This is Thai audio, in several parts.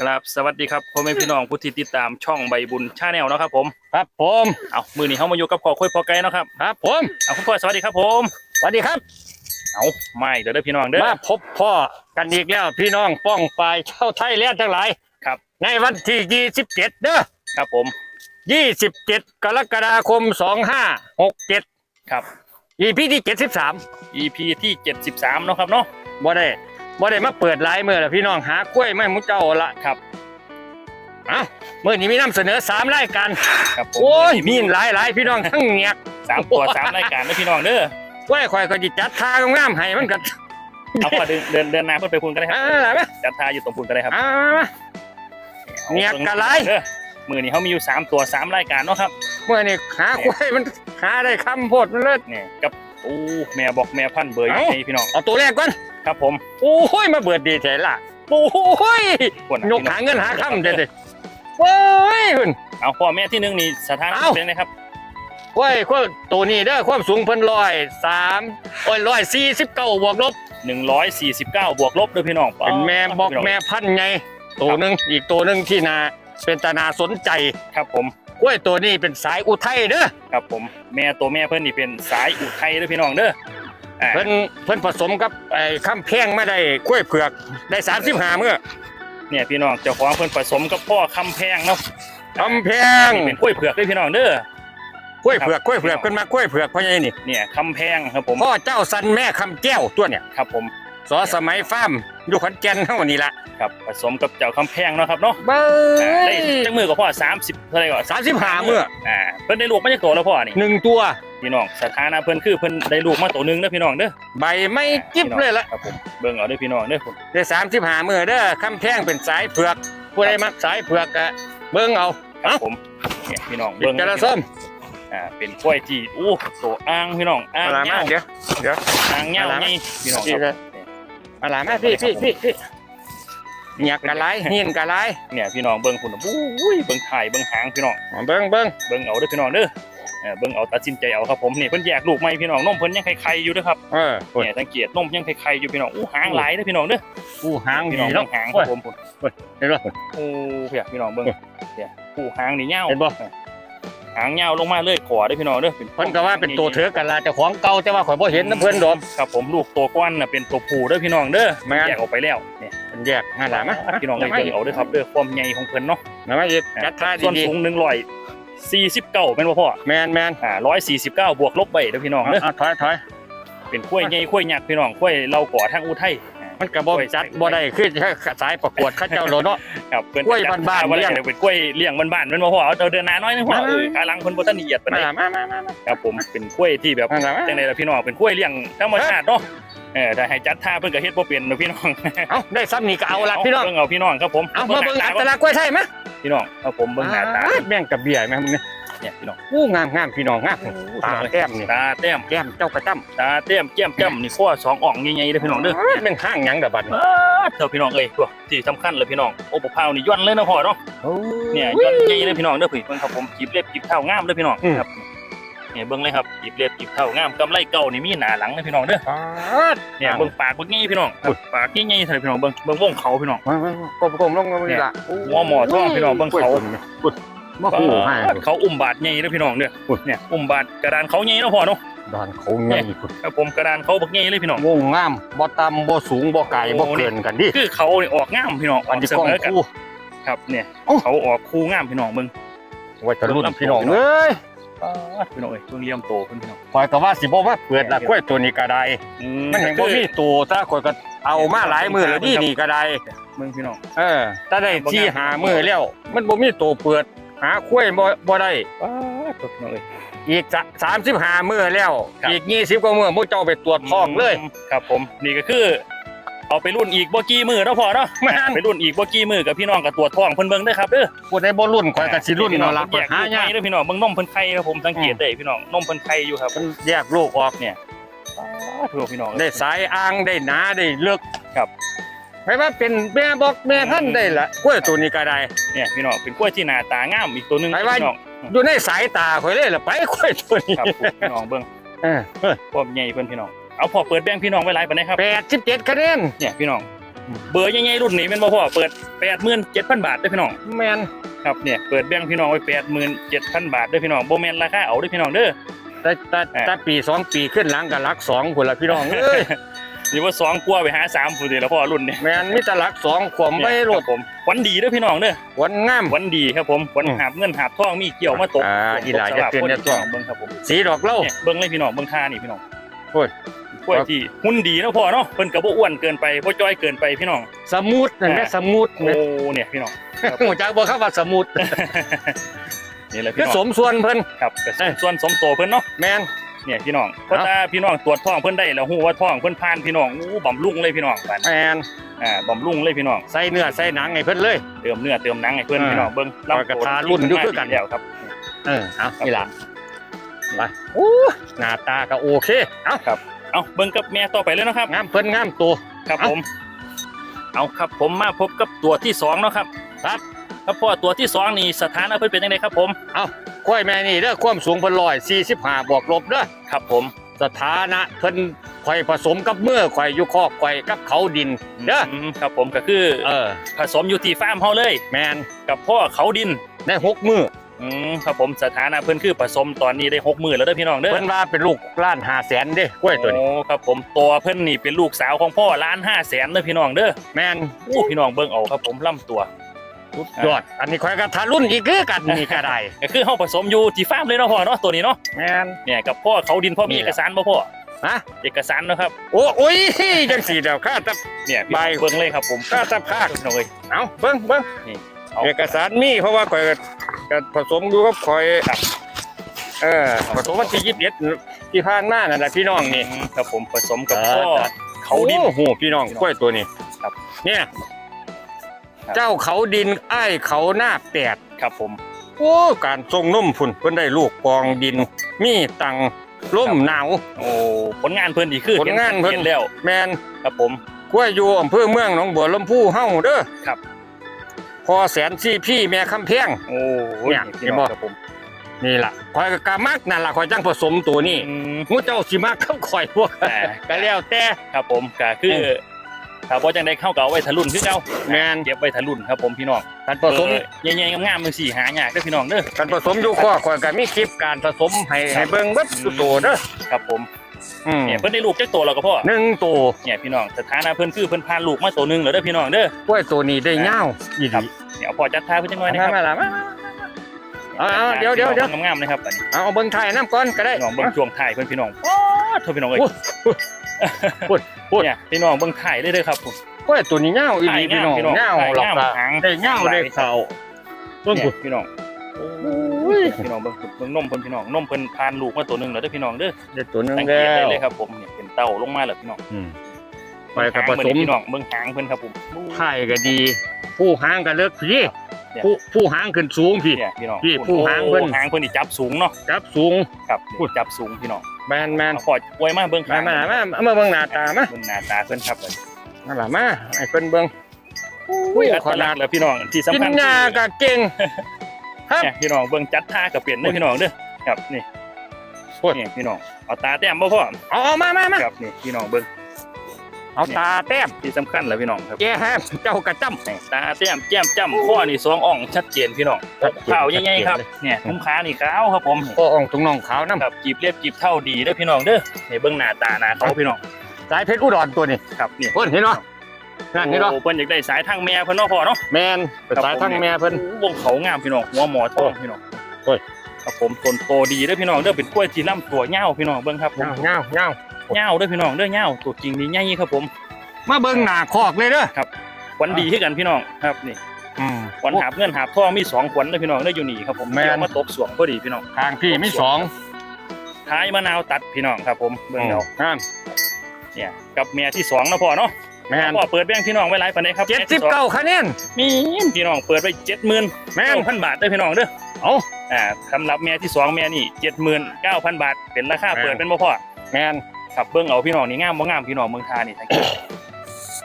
ครับสวัสดีครับพ่อแม่พี่น้องผู้ที่ติดตามช่องใบบุญชาแนลเนาะครับผมครับผมเอามือนี้เฮามาอยู่กับพ่อคุยพ่อไก่เนาะครับครับผมเอาคุณพ่อสวัสดีครับผมสวัสดีครับ เอาไม่เดี๋ยวเด้อพี่น้องเด้อมาพบพ่อกันอีกแล้วพี่น้องป้องปลายชาวไทยแลนด์ทั้งหลายครับ ในวันที่27เด้อครับผม27กรกฎาคม2567ครับ EP ที่73 EP ที่73เนาะครับเนาะบ่ได้ บ่ได้มาเปิดไลน์มื้อแล้วพี่น้องหากล้วยไม่มุเจ้าละครับเอ้ามื้อนี้มีนำเสนอ3รายการครับผมโอ้ยมีหลายๆพี่น้องทั้งเงียกสามตัวสามรายการเด้อพี่น้องเด้อกล้วยข่อยก็สิจัดทางงามๆให้มันก็เอาพ่อเดินเดินเดินหน้าเพิ่นไปคุณกันเลยครับอ่ามาจัดทาอยู่ตรงคุณกันเลยครับอ่ามาเงียบกะไรเด้อมือนี้เฮามีอยู่สามตัวสามรายการเนาะครับเมื่อนี่หากล้วยมันหาได้คำโพดมันเลยเนี่ยกับโอ้แม่บอกแม่พันธุ์เบอร์เอ้าให้พี่น้องเอาตัวแรกก่อน ครับผม โอ้ยมาเบิดดีแท้ละโอ้ยปวดยกหาเงินหาคำเด็ดโอ้ยคุณเอาพ่อแม่ที่หนึ่งนี่สถานะเอ้าเป็นไงครับโอ้ยความตัวนี้เด้อความสูงเพิ่นร้อยสามโอ้ยร้อยสี่สิบเก้าบวกลบ149บวกลบเด้อพี่น้องเป็นแม่บอกพี่น้งแม่พันธุ์ไงตัวหนึ่งอีกตัวหนึ่งที่นาเป็นตานาสนใจครับผมกล้วยตัวนี้เป็นสายอุทัยเด้อครับผม แม่ตัวแม่เพิ่นนี่เป็นสายอุทัยเด้อพี่น้องเด้ออ่า เพิ่นเพิ่นผสมกับไอ้ข้ามแพงไม่ได้กล้วยเผือกได้สามสิบห้าเมื่อเนี่ยพี่น้องเจ้าของเพิ่นผสมกับพ่อคำแพงเนาะข้ามแพงนี่เป็นกล้วยเผือกเด้อพี่น้องเด้อกล้วยเผือกกล้วยเผือกเพิ่นมากล้วยเผือกเพราะไงนี่เนี่ยคำแพงครับผมพ่อเจ้าสันแม่คำแก้วตัวเนี่ยครับผมสอสมัยฟาร์มอยู่ขอนแก่นเท่านี้ละครับผสมกับเจ้าคำแพงเนาะครับเนาะเบ้อ่าได้จังมือกับพ่อ30เท่าไหร่ก่อนสามสิบห้าเมื่ออ่าเพิ่นได้ลูกมาจากตัวแล้วพ่อนี่หนึ่งตัว พี่น้องสถานะเพิ่นคือเพิ่นได้ลูกมาตัวหนึงเด้อพี่น้องเด้อใบไม่จิ๊บเลยละครับผมเบิ่งเอาเด้อพี่น้องเด้อผมได้สามสิบห้าเมื่อเด้อคำแพงเป็นสายเผือกผู้ใดมักสายเผือกกะเบิ้งเอาครับเอ้าผมเนี่ยพี่น้องเบิ่เบิ่งงจะละส้มอ่าเป็นกล้วยที่โอ้ตัวอ่างพี่น้องอ่างมาลามาเงาเดี๋ยวเดี๋ยว อ่างเงามาละไงพี่น้องพี่ครับมาลามาพี่พี่พี่พี่เงียกกะไรเฮียนกะไรเนี่ยพี่น้องเบิ่งพุ่นน่ะอุ้ยเบิ่งถ่ายเบิ่งหางพี่น้อง เบิ้งเบิ้งเบิ่งเอาเด้อพี่น้องเด้อ เออเบิ่งเอาตัดสินใจเอาครับผมนี่เพิ่นแยกลูกใหม่พี่น้องนมเพิ่นยังไข่ๆอยู่เด้อครับเออพุ่นเนี่ยสังเกตนมยังไข่ๆอยู่พี่น้องอู้หางหลายเด้อพี่น้องเด้อผู้หางพี่ดีน้องแล้เบิ่วงหางคโอ้รัยบผมพุ่นเห็นป่ะพุ่นโอ้เพียพี่น้องเบิ่งเนี่ยผู้หางนี่ยาวเห็นบ่หางยาวลงมาเลยขวาเด้อพี่น้องเด้อเพิ่นก็ว่าเป็นตัวเถือกกันละเจ้าของเก่าแต่ว่าข่อยบ่เห็นน้ำเพิ่นดอกครับผมลูกตัวก้อนน่ะเป็นตัวผู้เด้อพี่น้องเด้อแม่นแยกออกไปแล้วเนี่ยเพิ่นแยกงานหลามะพี่น้องเลยเบิ่งเอาเด้อครับเด้อความใหญ่ของเพิ่นเนาะมามาอีกจัดท่าส่วนดีสูงห นึ่งร้อยสี่สิบเก้าเป็นบ่พ่อๆแมนแมนอ่าร้อยสี่สิบเก้าบวกลบไปเด้อพี่น้องเอาเด้อเอาถอยถอยเป็นกล้วยใหญ่กล้วยยักษ์พี่น้องกล้วยเราก่อทางอุทัยอ่ามันกระบอกจัดบ่ได้คือสายประกวดเข้าเจ้าโลเนาะครับเพิ่นกล้วยบ้านๆว่าเลี้ยงเป็นกล้วยเลี้ยงบ้านๆเป็นบ่พ่อเอาเอาเดินหน้าน้อยนึงพ่อมาเออขาหลังเพิ่นบ่ทันละเอียดปานใดมามามามาครับผมเป็นกล้วยที่แบบมามาจังไดล่ะพี่น้องเป็นกล้วยเลี้ยงธรรมชาติเนาะ เออถ้าให้จัดท่าเพิ่นก็เฮ็ดบ่เป็นเนาะพี่น้องเอาได้ซ้ำนี่ก็เอาละพี่น้องเบิ่งเอาพี่น้องครับผมเอามาเบิ่งอัตหน้ลักษณ์กล้วยไทยมั้ยพี่น้องครับผมเบิ่งหน้าตาแม่งกับเบียร์แม่งเนี่ยเนี่ยพี่น้องอู้งามงามพี่น้องงามตาแก้มนี่ตาแต้มแก้มเจ้ากระจ้ตาเต้มแก้มจ้ำนี่ข้อสองอ่องใหญ่ๆเด้อพี่น้องเด้อำเป็นข้างหยังดะบัดนี่เถอะพี่น้องเอ้ยตัวที่สำคัญเลยพี่น้องโอ้ปะพร้าวนี่ย่อนเลยนะพ่อเนาะเนี่ยย่อนใหญ่เลยพี่น้องเด้อพี่เบิ่งครับผมจีบเล็บจีบเท้างามเด้อพี่น้องครับ เนี่ยเบิ่งเลยครับจีบเล็บจีบเท้างามกำไรเก่านี่มีหน้าหลังนะพี่น้องเด้อเนี่ยเบิ่งปากเบิ่งงี้พี่น้องครับปากงี้ๆเถอะพี่น้องเบิ่งเบิ่งวงเขาพี่น้องกลมกลมลงมานี่ละหัวหมอท้องพี่น้องเบิ่งเขามาหูให้เขาอุ้มบาดใหญ่เด้อพี่น้องเด้อเนี่ยอุ้มบาดกระดานเขาใหญ่เนาะพ่อเนาะดอนเขาใหญ่ครับผมกระดานเขาบักใหญ่เลยพี่น้องวงงามบ่ต่ำบ่สูงบ่ไกลบ่เกินกันดิคือเขานี่ออกงามพี่น้องออัอนกที่เสกล้องมอกันคู่ครับเนี่ยโอ้เขาออกคู่งามพี่น้องเบิ่งไว้ตะลุ่นพี่น้องเอ้ย พี่น้องเอ้ยเพิ่งเลี้ยมโตขึ้นพี่น้องคอยก็ว่าสิบ่ว่าเปิดละกล้วยตัวนี้ก็ได้มันเห็นบ่มีตัวถ้าคอยก็เอามาหลายมือแล้วนี่นี่ก็ได้เบิ่งพี่น้องเออถ้าได้ที่หามือแล้ว มันบ่มีตัวเปิด หาคุ้ยบ่บ่ได้ว้าวพี่น้องเอ้ย อีกสามสิบห้ามือแล้ว ครับ อีกยี่สิบกว่ามือมูเจ้าไปตรวจท้องเลย ครับผมนี่ก็คือ เอาไปรุ่นอีกบ่กี่มือเนาะพ่อเนาะแม่นไปรุ่นอีกบ่กี่มือกับพี่น้องกับตัวจท้องเพิ่นเบิ่งเด้อครับเด้อผู้ใดบ่รุ่นข่อยก็สิรุ่นพี่น้อเอางละแยกหาลูกยากไข่เด้อพี่น้องเบิ่งนมเพิ่นไข่ครับผมสังเกตได้พี่น้องนมเพิ่นไข่อยู่ครับมันแยกลูกออกเนี่ยพี่น้องพี่น้องได้สายอ่างได้หนาได้เลือกครับไม่ว่าเป็นแม่บอกแม่ท่านได้ละกล้วยตัวนี้ก็ได้เนี่ยพี่น้องเป็นกล้วยที่หน้าตางามอีกตัวหนึงไปไว้พี่น้องอยู่ในสายตาข่อยเลยละไปกล้วยตัวนี้ครับพี่น้องเบิ่งเออพวกใหญ่เพิ่นพี่น้อง เอาพอเปิดแบ่งพี่น้องไว้หลายปานใดครับแปดสิบเจ็ดคะแนนเนี่ยพี่น้องเบอร์ใหญ่ๆรุ่นนี้เป็นบ่พ่อเปิด87,000บาทเด้อพี่น้องแมนครับเนี่ยเปิดแบ่งพี่น้องไว้87,000บาทเด้อพี่น้องบ่แม่นราคาเอาเด้อพี่น้องเด้อแต่แต่อ่าแต่ปีสองปีขึ้นหลังกับหลักสองคนละพี่น้องเอ้ยนี่ว่าสองกลัวไปหา3พุ่นสิแล้วพ่อรุ่นนี้แมนมีแต่หลักสองขวมไม่รคถรับผมวันดีเด้อพี่น้องเด้อวันงามวันดีครับผมวันอืมหาบเงินหาบทองมีเกี่ยวมาตกอ่าอีหลาจะเตือนตจะกต้องเบิ่งครับผมสีดอกเหล่าเนี่ยเบิ่งเลยพี่น้องเบิ่งท่านี่พี่น้องโอ้ย กล้วยที่หุ่นดีเนาะพ่อเนาะเพิ่นก็บ่อ้วนเกินไปบ่จ้อยเกินไปพี่น้อง สมูทนั่นแหละอ่าสมูทโอ้เนี่ยพี่น้องหัวจักบอกครับว่าสมูทนี่แหละคืพี่อน้องสมส่วนเพิ่นครับก็เอ้ยส่วนสมโตเพิ่นเนาะแมนเนี่ยพี่น้องเพราะเอ้าถ้าพี่น้องตรวจท้องเพิ่นได้แล้วฮู้ว่าท้องเพิ่นผ่านพี่น้องอู้บำรุงเลยพี่น้องบัดแมนอ่าบำรุงเลยพี่น้อง ใส่เนื้อใส่หนังให้เพิ่นเลย เติมเนื้อเติมหนังให้เพิ่นอ่าพี่น้องเบิ่งปล่อยกระทารุ่นอยู่คือกัน แล้วครับ เออเอานี่ล่ะไปโอ้หน้าตาก็โอเค เอา เอาเบิ่งกับแม่ต่อไปเลยเนาะครับ งามเพิ่นงามตัวครับเอ้าผม เอาครับผมมาพบกับตัวที่สองเนาะครับ ครับครับพ่อตัวที่สองนี่สถานะเพิ่นเป็นยังไงครับผมกล้วยแม่นี่เด้อความสูงเพิ่น145บวกลบเด้อครับผม สถานะเพิ่นข่อยผสมกับเมื่อข่อยอยู่คอกข่อยกับเขาดินเด้อมครับผมก็คือเออผสมอยู่ที่ฟาร์มเฮาเลย แมนกับพ่อเขาดินได้หกมือ อืมครับผมสถานะเพิ่นคือผสมตอนนี้ได้หกหมื่นแล้วเด้อพี่น้องเด้อเพิ่นว่าเป็นลูกล้านห้าแสนเด้กล้วยตัวนี้โอ้ครับผมตัวเพิ่นนี่เป็นลูกสาวของพ่อล้านห้าแสนเด้อพี่น้องเด้อแมนอู้พี่น้องเบิ่งเอาครับผมล่ำตัวยอดอันนี้ข่อยก็ทารุ่นอีกคือกันนี่ก็ได้ก็คือเฮาผสมอยู่ที่ฟาร์มเลยเนาะพ่อเนาะตัวนี้เนาะแมนเนี่ยกับพ่อเขาดินพ่อมีนี่เอแหละกสารบ่พ่อฮะเอกสารเนาะครับ โอ้โอ้ยจังสีเดียวข้าจะเนี่ยพี่ใบน้องเบิ่งเลยครับผมข้าจะพากพี่น้องเอ้ยเอาเบิ่งเบิ่งเอาเอกสารมีเพราะว่าข่อย ก็ก็ผสมอยู่กับข่อยครับเออผสมวันที่ยี่สิบเอ็ดที่ผ่านมานั่นแหละพี่น้องนี่อืมครับผมผสมกับพ่อเออเขาดินโอ้โหพี่น้องกล้วยตัวนี้ครับ เนี่ยครับเจ้าเขาดินไอ้ายเขาหน้าแปดครับผมโอ้การทรงนุ่มพุ่นเพิ่นได้ลูกปองดิน มีตังร่มหนาวโอ้ผลงานเพิ่นดีคือผลงานเพิ่นเห็แล้ว แมนครับผมกล้วยอยู่อำเภอเมืองหนองบัวลำพูเฮาเด้อครับ พอแสนซี่พี่แม่คำเพียง โอ้เนี่ยพี่น้องเห็นบ่ ครับผมนี่ล่ะข่อยก็กะมักนั่นล่ะข่อยจังผสมตัวนี้อืมงูเจ้าสิมักกับข่อยพวก แต่ก็แล้วแต่ครับผมก็คือเออถ้าบ่จังได้เข้าก็เอาไว้ทะลุนคือเก่าแม่น เก็บไว้ทะลุนครับผมพี่น้องการผสมเออใหญ่ๆงามๆจังซี่หายากเด้อพี่น้องเด้อ การผสมอยู่ข้อข่อยก็มีคลิปการผสมให้ให้เบิ่งเบิดทุกตัวเด้อครับผม อืมเนี่ยเพิ่นได้ลูกจักตัวแล้วก็พ่อหนึ่งตัวเนี่ยพี่น้องสถานะเพิ่นคือเพิ่นพาลูกมาตัวหนึงแล้วเด้อพี่น้องเด้อ กล้วยตัวนี้ได้ยาวอีหครับ ลีเดี๋ยวพ่อจัดท่าเพิ่นจังหน่อยนะคมารับมาล่ะมา เอาเอาเดี๋ยวเดี๋ยวเดี๋ยว งามๆนะครับอันนี้เอาเอาเบิ่งไทยน้ำก่อนก็ได้ พี่น้องเบิ่งช่วงถ่ายเพิ่นพี่น้องป๊อดโทษพี่น้องเอ้ยพูดพูด เนี่ยพี่น้องเบิ่งถ่ายเลยเด้อครับผม กล้วยตัวนี้ยาวอีหลีพี่น้องพี่น้องยาวถ่ายหลอกงามตาหางได้ยาวได้เข่าเบิ่งเนี่พูยดพี่น้องอุ้ ยพี่น้องเบิ่งเบิ่งนมเพิ่นพี่น้องนมเพิ่นพานลูกมาตัวหนึงแล้วเด้อพี่น้องเด้อได้ตัวหนึงสังเกแล้ตได้วเลยครับผมเนี่ยเป็นเต้าลงมาแล้วพี่น้องอืมไปกับผหางสเบิ่มงพี่น้องเบิ่งหางเพิ่นครับผมไทยก็ดี ผู้หางก็เลิกพี่เนี่ยผู้ผู้หางขึ้นสูงพี่ เนี่ยพี่น้องพี่ผู้หางเพิ่น โอ้หางเพิ่นนี่จับสูงเนาะจับสูง ครับพูด จับสูงพี่น้องแมนแมนเอาขอไว้มาเบิ่งมาหางมามามามาเบิ่งหน้าตามาเบิ่งหน้าตาเพิ่นครับมาล่ะมาไอ้เพิ่นเบิ่งอุ้ยขขนานาดดแล้วพี่น้องที่กิสำนคัญยาก็เก่ง ครับ เนี่ยพี่น้องเบิ่งจัดท่าก็เปลี่ยนเด้อพี่น้องเด้อครับนี่พูดนี่พี่น้องเอาตาแต้มบ่พ่อเอาเอามามามาครับนี่พี่น้องเบิ่งเอาตาแต้มที่สำคัญแล้วพี่น้องครับแกแฮมเจ้ากระจ้ำนี่ตาแต้มแก้มจ้ำข้อนี่สองอ่องชัดเจนพี่น้องชัดเจนข่าวใหญ่ๆครับชัดเจนเลยเนี่ยคุ้มค่านี่ขาวครับผมก็อ่องตรงน่องขาวน้ำครับจีบเรียบจีบเท่าดีเด้อพี่น้องเด้อนี่เบิ่งหน้าตาหน้าเขาพี่น้องสายเพชรอุดรตัวนี้ครับนี่ เพิ่นเห็นเนาะ นั่นเห็นเนาะโอ้เพิ่นอยากได้สายทางแม่เพิ่นเนาะพ่อเนาะแมนเป็นสายทั้งแม่เพิ่น วงเขางามพี่น้องหัวหมอทองพี่น้องโอ้ย ครับผมต้นโตดีเด้อพี่น้องเด้อเป็นกล้วยที่ลำตัวเหี่ยวพี่น้องเบิ่งครับผมเงาเงาเงาเหี่ยวเด้อพี่น้องเด้อเหี่ยวตัวจริงนี่ใหญ่ครับผมมาเบิ่งหน้าคอกเลยเด้อขวัญดีคือกันพี่น้องครับนี่อืม ขวัญหาบเงินหาบทองมีสองขวัญเด้อพี่น้องเด้ออยู่นี่ครับผมแม่นเกี่ยวมาตกสวงพอดีพี่น้องทางพี่ไม่สองท้ายมะนาวตัดพี่น้องครับผมเบิ่งเอางามเนี่ยกับเมียที่สองนะพ่อเนาะ แม่น พ่อเปิดแบ่งพี่น้องไว้หลายปานใดครับเจ็ดสิบเก้าคะแนน มีพี่น้องเปิดไว้เจ็ดหมื่นแม่น เก้าพันบาทเด้อพี่น้องเด้อเอา อ่าสำหรับเมียที่สองเมียนี่เจ็ดหมื่นเก้าพันบาท เป็นราคาแม่น เปิดเป็นบ่พ่อแมนครับเบิ่งเอาพี่น้องนี่งามบ่งามพี่น้องเมืองทานี่ทั้ง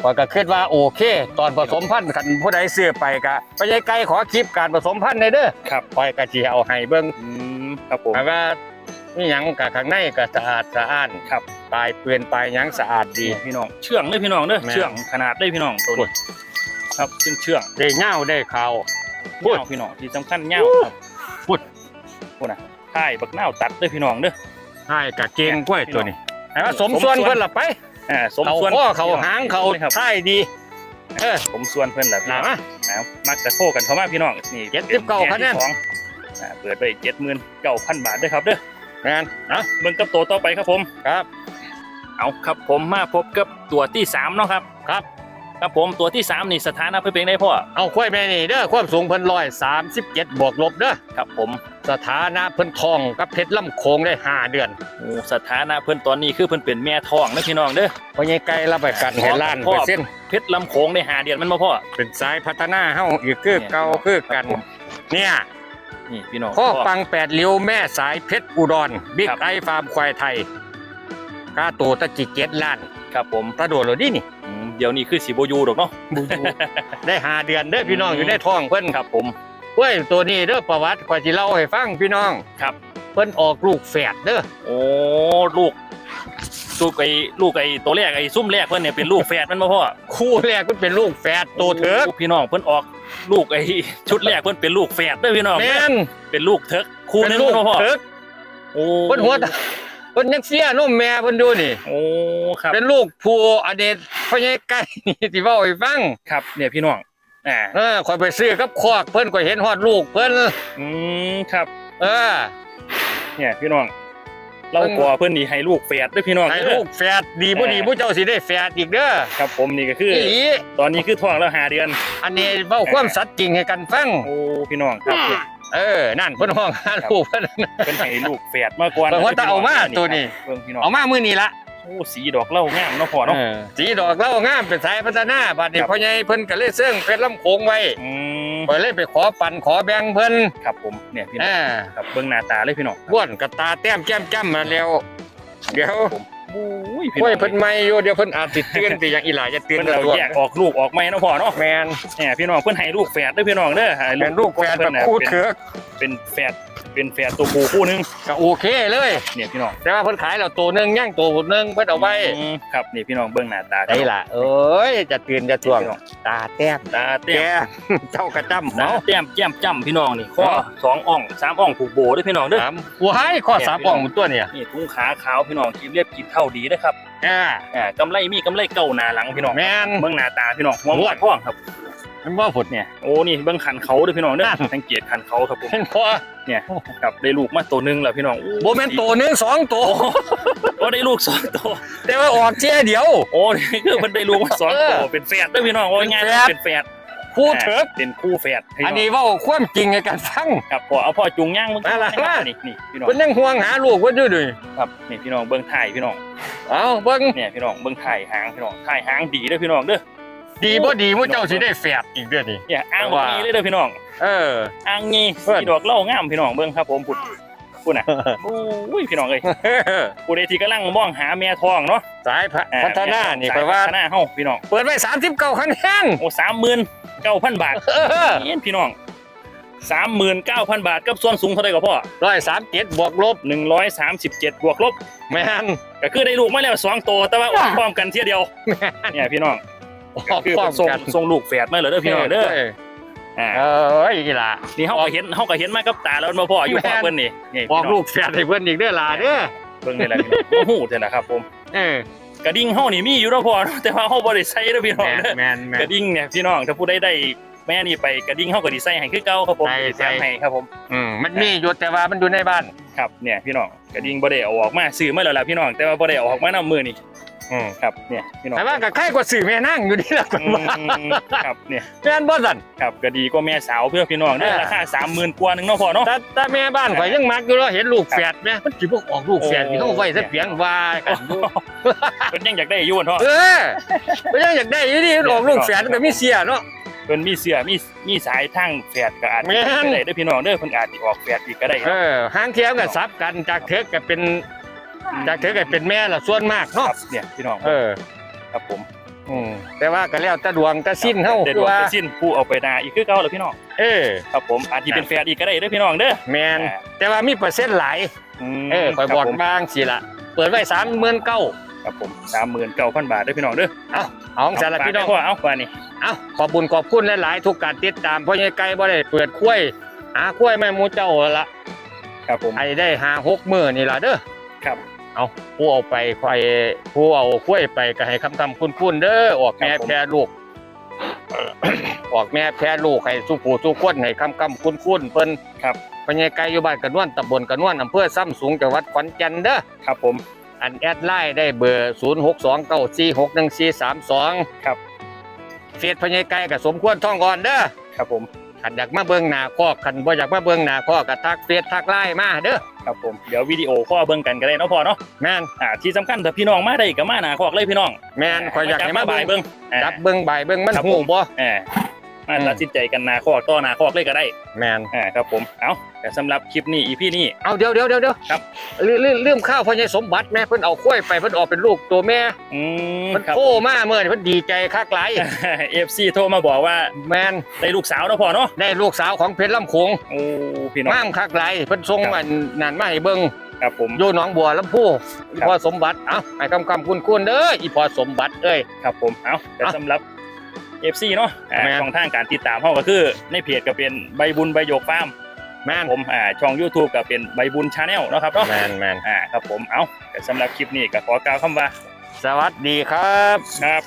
ข้อยก็คิดว่าโอเค ตอนผสมพันธุ์คันผู้ใดซื้อไปก็ไปยายไก่ขอคลิปการผสมพันธุ์ในเด้อครับ ข้อยก็สิเอาให้เบิ่งอืมครับผม แล้วก็ นี่หยังกับข้างในก็สะอาดสะอ้านครับ ปลายเปื้อนปลายหยังสะอาดดี นี่พี่น้องเชื่องเลยพี่น้องเด้อแม่นเชื่องขนาดได้พี่น้องตัวโอ้นี้ย ครับเชื่องเชื่องได้เหง้าได้ข่าวพูดเงาพี่น้องที่สำคัญเงาครับพูด พูดนะท้ายบักเน่าวตัดเด้อพี่น้องเด้อ ให้กับเกงกล้วยตัวนี้ให้ว่าสสมมส่ส่ววนนเพิ่นละไปอ่าสมเขาส่วนข้อเขาหางเขาครับท้ายดีเออผมส่วนเพิ่นแหละพี่หนาน้องมาเอามักจะโทรกันเข้ามาพี่น้องนี่เจ็ดสิบเก้าคะแนนที่สองอ่าเปิดไปเจ็ดหมื่นเก้าพันบาทเด้อครับเด้อ แม่นเอาเบิ่งกับตัวต่อไปครับผมครับ เอาครับผมมาพบกับตัวที่สามเนาะครับครับ ครับผมตัวที่สามนี่สถานะเพิ่นเป็นได้พ่อเอากล้วยแม่นี่เด้อความสูงเพิ่นร้อยสามสิบเจ็ดบวกลบเด้อครับผมสถานะเพิ่นทองกับเพชรลำโขงได้ห้าเดือนโอ้สถานะเพิ่นตอนนี้คือเพิ่นเป็นแม่ท้องนะพี่น้องเด้อเพราะยังไกลรับไปกันให้ล้านเปอร์เซ็นต์เพชรลำโขงได้หาเดือนมันมาพ่อเป็นสายพัฒนาเฮาอีกคือเก่าคือกันครับผมเนี่ย นี่พี่น้องข้อปังแปดเหลียวแม่สายเพชรอุดรบิ๊กครับไอฟาร์มควายไทยค่าตัวตะจิเจ็ดล้านครับผมตาโดดเลยดินี่อืมเดี๋ยวนี้คือสิบ่อยู่ดอกเนาะได้หาเดือนเด้อพี่น้องอยู่ในท้องเพิ่นครับ ผมเว้ยตัวนี้เด้อประวัติข่อยสิเล่าให้ฟังพี่น้องครับ เพิ่นออกลูกแฝดเด้อโอ้ลูกลูกไอ้ลูกไอ้ตัวแรกไอ้ซุ่มแรกเพิ่นเนี่ยเป็นลูกแฝดมันมาพ่อคู่แรกเพิ่นเป็นลูกแฝดตัวเถิกโอ้พี่น้องเพิ่นออก ลูกไอ้ชุดแรกเพิ่นเป็นลูกแฝดเด้อพี่น้อง แม่นเป็นลูกเถิกคู่หนึเป็นงลูกมาพ่อเถิกโอ้เพิ่นหัวตาเพิ่นยังเสียนมแม่เพิ่นดูนี่ โอ้ครับเป็นลูกผู้อเดชพ่อใหญ่ไก่นี่ที่เว้าให้ฟังครับเนี่ยพี่น้องอ่าเออข่อยไปซื้อกับคอกเพิ่นก็เห็นฮอดลูกเพิ่นอืมครับ เออเนี่ยพี่น้อง เราก่อเพิ่นนี่ให้ลูกแฝดเด้อพี่น้องให้เด้ลูอกแฝดดีบ่ดีผู้เจ้าสิได้แฝดอีกเด้อครับผมนี่ก็คืออีหลีตอนนี้คือท้องแล้วหาเดือน อันนี้เว้าความสัตย์จริงให้กันฟังโอ้พี่น้องครับเออ นั่นเพิ่นห้องหาลูกเพิ่นเป็นให้ลูกแฝดมาก่อนเบิ่งว่าจะเอามาตัวนี้เบิ่งพี่น้องเอามามื้อนี้ละ โอ้สีดอกเหล่างามเนาะพ่อเนาะเออสีดอกเหล่างามเป็นสายพัฒนาบัดนี้ครับ พ่อใหญ่เพิ่นก็เลยเสื่องเพชรลำโขงไว้อืมก็เลยไปขอปันขอแบ่งเพิ่นครับผมเนี่ยพี่น้เอองอครับเบิ่งหน้าตาเลยพี่น้องบ้วนกระตาแต้มแก้มจ้ำมาแล้ว เดี๋ยวผมโอ้ ยพี่โอ้น้ยองเพิ่นใหม่อยู่เดี๋ยวเพิ่นอาจสิเตือนสิอย่างอีหลาจะเตือนเพิ่นกับเราตัวแยกออกลูกออกไม่เนาะพ่อเนาะแมนเนี่ยพี่น้องเพิ่นให้ลูกแฝดเด้อพี่น้องเด้อให้เป็นลูกแฝดแบบเพิ่นน่ะคู่เป็นเถือกเป็นแฝดเป็นแฝดตัวผู้คู่หนึงก็โอเคเลย เนี่ยพี่น้องแต่ว่าเพิ่นขายแล้วตัวหนึงย่างตัวหนึงเพิ่นเอาไว้อืมครับนี่พี่น้องเบิ่งหน้าตาไอ้ล่ะเอ้ยจะเตือนจะทวงพี่น้องตาแต้มตาเตี้แกยเจ้ากระจ้ำตาเนาะเตี้ยมแก้มจ้ำพี่น้องนี่ข้อเนาะ สองอ่องสามอ่องผูกโบเด้อพี่น้องเด้อ สามว้ายข้อสามป่องตัวเนี่ยนี่ทุ่งขาขาวพี่น้องกีบเรียบกีบเท่าดีนะครับอ่าอ่ากำไรมีกำไรเก่าหนาหลังพี่น้องแม่นเบื้องหน้าตาพี่น้องหัวหโอ้มายพ่องครับมันว่าผดเนี่ยโอ้นี่เบื้องขันเขาเด้วยพี่น้องเด้อนั่นสังเกตขันเขาครับผมเห็นพอเนี่ยครับได้ลูกมาตัวหนึงแล้วพี่น้องโอ้โบแมนตัวหนึงสองตัวโอ้โอ้ได้ลูกสองตัวแต่ว่าออกเจ้เดียว โอ้นี่คือมันได้ลูกมาสองเอตัอวเป็นแฝดเด้วยพี่น้องว่าง่ายเป็นแฝดๆเป็นแฝด คู่เถิกเป็นคู่แฝดพี่อันน้องนี้เว่าความจริงในการฟังครับพอเอาพ่อจุงย่างมึงมาละมานี่นี่พี่น้องเพิ่นยังห่วงหาลูกเพิ่นอยู่ด้วยครับนี่พี่น้องเบื้องถ่ายพี่น้องเอาเบิ่งเนี่ยพี่น้องเบื้องถ่ายหางพี่น้องถ่ายหางดีเด้อพี่น้องเด้อดีบ่ดีมื้อเจ้าสิได้แฝดอีกเด้อนี่เนี่ยอ้างว่างี้เลยเด้อพี่น้อง เอออ้างงี้เพิ่นสีดอกเหล่างามพี่น้องเบิ่งครับผมพุ่นพุ่นน่ะโอ้ยพี่น้องเอ้ยผู้ใดที่กำลังมองหาแม่ทองเนาะสายพะอ่พัฒนานี่สยแปลว่าพัฒนาเฮาพี่น้อง เปิดไว้39คะแนนโอ้สามหมื่น เก้าพันบาทเออเห็นพี่น้องสามหมื่นเก้าพันบาทกับส่วนสูงเท่าไหร่ก็พ่อ137บวกลบหนึ่งร้อยสามสิบเจ็ดบวกลบแม่นก็คือได้ลูกมาแล้วสองตัวแต่ว่าออกพร้อมกันเทียเดียวแม่นเนี่ยพี่น้องอก็อกคือพร้อมส่งกันส่งลูกแฝดมาเลยเด้อพี่น้องเด้ออ่าเอ้ยอีหล่ะนี่เฮาก็เห็นเฮาก็เห็นมากับตาแล้วมาพ่ออยู่พ่อเพิ่นนี่นี่ออพี่กน้ลูองกแฝดให้เพิ่นอีกเด้อล่ะเด้อเบิ่งนี่แหละพี่น้องโอ้โหเท่านะครับผมเออ กระดิ่งเฮานี่มีอยู่เนาะพ่อเนาะแต่ว่าเฮาบ่ได้ใช้เด้อพี่น้องแม่นเด้อแม่นแม่กนระดิ่งเนี่ยพี่น้องถ้าผู้ใดได้แม่นี่ไปกระดิ่งเฮาก็สิใส่ให้คือเก่าครับผมใส่แถมใส่ให้ครับผม อืมมันมีอยู่แต่ว่ามันอยู่ในบ้าน ครับเนี่ยพี่น้องกระดิ่งบ่ได้เอาออกมาซื้อมาแล้วล่ะพี่น้องแต่ว่าบ่ได้เอาออกมานำมือนี่ อืมครับเนี่ยพี่น้องแต่ว่าก็ใครกว่าสื่อแม่นั่งอยู่นี่ล่ะคุอืณว่ามครับเนี่ยแม่นบ่สั่นครับก็ดีกว่าแม่สาวเพื่อพี่น้องเด้อเออราคา30,000กว่าหนึงเนาะพ่อเนาะ แต่แต่แม่บ้านข่อยยังมักอยู่แล้วเห็นลูกแฝดแม่มันสิบ่ออกลูกแฝดโอ้นี่เขาไว้ซะเพียงว่ากันอยู่เพิ่นยังอยากได้อยู่เนาะเออก็ยังอยากได้อยู่ดิออกลูกแฝดมันก็มีเสียเนาะเพิ่นมีเสื้อมีมีสายทางแฝดก็อาจจะแม่นได้เด้อพี่น้องเด้อเพิ่นอาจสิออกแฝดอีกก็ได้เออหางเทียมก็ซับกันจากเถิกก็เป็น จากเถิกก็เป็นแม่ละส่วนมากคเนาะรับเนี่ยพี่น้องเออ ครับผมอืมแต่ว่าก็แล้วแต่ดวงแต่สิ้นเฮาได้คืดอวงว่าได้สิ้นผู้เอาไปนาอีกคือเก่าแล้วพี่น้องเออ ครับผมอาจจะเป็นแฟดอีกก็ได้เด้อพี่น้องเด้อแม่นอ่าแต่ว่ามีเปอร์เซ็นต์หลายอมเออคอยบอกครับผมบางสิละเปิดไว้สามหมื่นเก้าครับผมสามหมื่นเก้าพันบาทเด้อพี่น้องเด้อเอาเอาของสารพี่น้องเาฝากไว้พ่อเอาว่านี่เอาขอบคุญขอบคุณหลายๆทุกการติดตามเพราะยังไกลบ่ได้เปิดคุ้ยหาคุ้ยแม่หมูเจ้าละครับผม ไอ้ได้หาหกมื้อนี่ล่ะเด้อครับ เอาผู้เอาไปคอยผู้เอาคุ้ยไปก็ให้คำคำคุณคุณเด้อออกแม่ครับผมแพร่ลูกออกแม่แพร่ลูกให้สุผู้สุคนให้คำคำคุณคุณเพิ่นครับพญาไกอยู่บ้านกระนวนตำบลกระนวนอำเภอซ้ำสูงจังหวัดขอนแก่นเด้อครับผม อันแอดไลน์ได้เบอร์ 0 6 2 9 4 6 1 4 3 2 ครับเฟซพญาไกกับสมควรท่องก่อนเด้อครับผม ขันอยากมาเบิ่งหน้าคอกขันบ่อยากมาเบิ่งหน้าคอกก็ทักเฟซทักไลน์มาเด้อครับผมเดี๋ยววิดีโอข้อเบิ่งกันก็ได้เนาะพ่อเนาะแม่นอ่าที่สำคัญถ้าพี่น้องมาได้ก็มาหนาคอกเลยพี่น้องแม่นข่อยอยากให้มาบ่าเบิ่ยงเบิ่งอ่าจับเบิ่งบ่ายเบิ่งมันครับหูผมบ่อ่า มาอืมตัดสินใจกันหนาคอกต่อหนาคอกเลยก็ได้แม่นอ่าครับผมเอาแต่สำหรับคลิปนี้อีพี่นี่ เอาเดี๋ยวเดี๋ยวเดี๋ยวเดี๋ยวครับลืมลืมลืมข้าวพญาสมบัติแม่เพิ่นเอาข้วยไปเพิ่นออกเป็นลูกตัวแม่อืมเพิ่นครับโทรมาเมื่อนี่เพิ่นดีใจคักหลายเอฟซีโทรมาบอกว่าแม่นได้ลูกสาวเนาะพ่อเนาะได้ลูกสาวของเพชรลำโขงโอ้พี่น้องงามคักหลายเพิ่นส่งครับอันนั่นมาให้เบิ่งครับผมอยู่หนองบัวลำพูอีครับพอสมบัติเอ้าให้คำคำคุณคุณเด้ออีพอสมบัติเอ้ยครับผมเอาแต่อะสำหรับ FC เนาะอ่าแม่น ช่องทางการติดตามเฮาก็คือในเพจก็เป็นใบบุญใบโยกฟาร์มแม่นผมอ่าช่อง YouTube ก็เป็นใบบุญชาแนลเนาะครับเนาะแม่นแม่นอ่าครับผมเอาแต่สำหรับคลิปนี้ก็ขอกล่าวคำว่าสวัสดีครับ ครับ